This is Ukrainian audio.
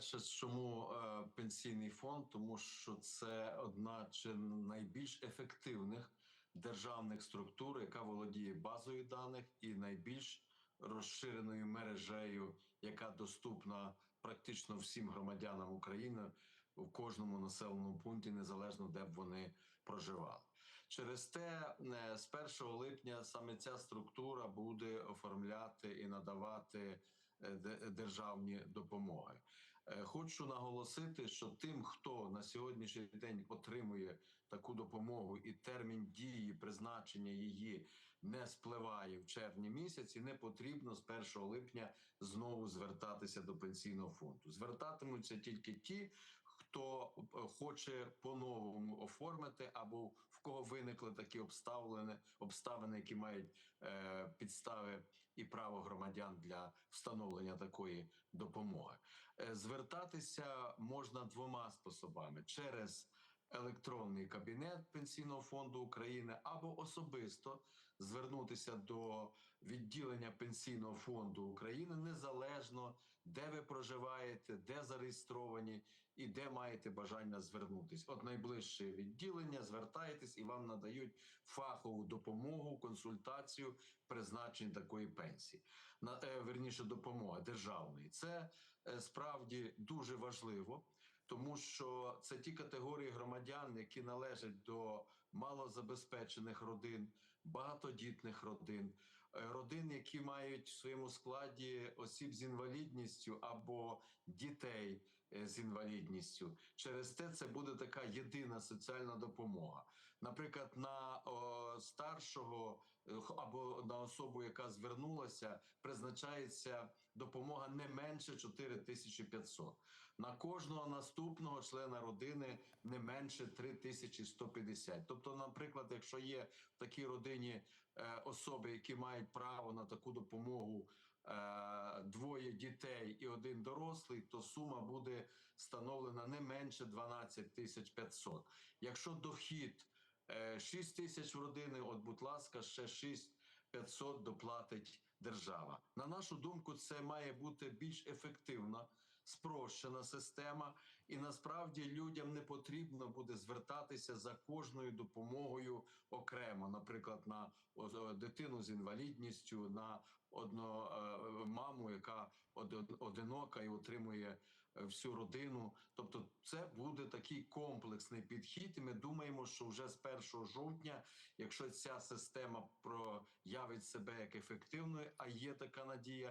Перше, чому е, пенсійний фонд, тому що це одна чи найбільш ефективних державних структур, яка володіє базою даних і найбільш розширеною мережею, яка доступна практично всім громадянам України в кожному населеному пункті, незалежно де б вони проживали. Через те е, з 1 липня саме ця структура буде оформляти і надавати е, державні допомоги. Е, Хочу наголосити, що тим, хто на сьогоднішній день отримує таку допомогу, і термін дії призначення її не спливає в червні місяці, не потрібно з 1 липня знову звертатися до пенсійного фонду. Звертатимуться тільки ті. Хто е, хоче по-новому оформити, або в кого виникли такі обставини, обставини, які мають е, підстави і право громадян для встановлення такої допомоги. Е, Звертатися можна двома способами: через електронний кабінет Пенсійного фонду України або особисто звернутися до відділення Пенсійного фонду України незалежно де ви проживаєте, де зареєстровані і де маєте бажання звернутись. От найближче відділення, звертаєтесь і вам надають фахову допомогу, консультацію призначень такої пенсії. На е, верніше допомоги державної. Це е, справді дуже важливо. Тому що це ті категорії громадян, які належать до малозабезпечених родин, багатодітних родин, е, родин, які мають в своєму складі осіб з інвалідністю або дітей з інвалідністю. Через те це буде така єдина соціальна допомога. Наприклад, на о, старшого е, або на особу, яка звернулася, призначається допомога не менше 4500. На кожного наступного члена родини не менше 3150. Тобто, наприклад, якщо є в такій родині е, особи, які мають право на таку допомогу. Е, Двоє дітей і один дорослий, то сума буде встановлена не менше 12 тисяч 500. Якщо дохід е, 6 тисяч в родини, от, будь ласка, ще 6 500 доплатить держава. На нашу думку, це має бути більш ефективна, спрощена система, і насправді людям не потрібно буде звертатися за кожною допомогою окремо, наприклад, на дитину з інвалідністю, на одну е, маму, яка одинока і отримує е, всю родину. Тобто, це буде такий комплексний підхід. І ми думаємо, що вже з 1 жовтня, якщо ця система проявить себе як ефективною, а є така надія,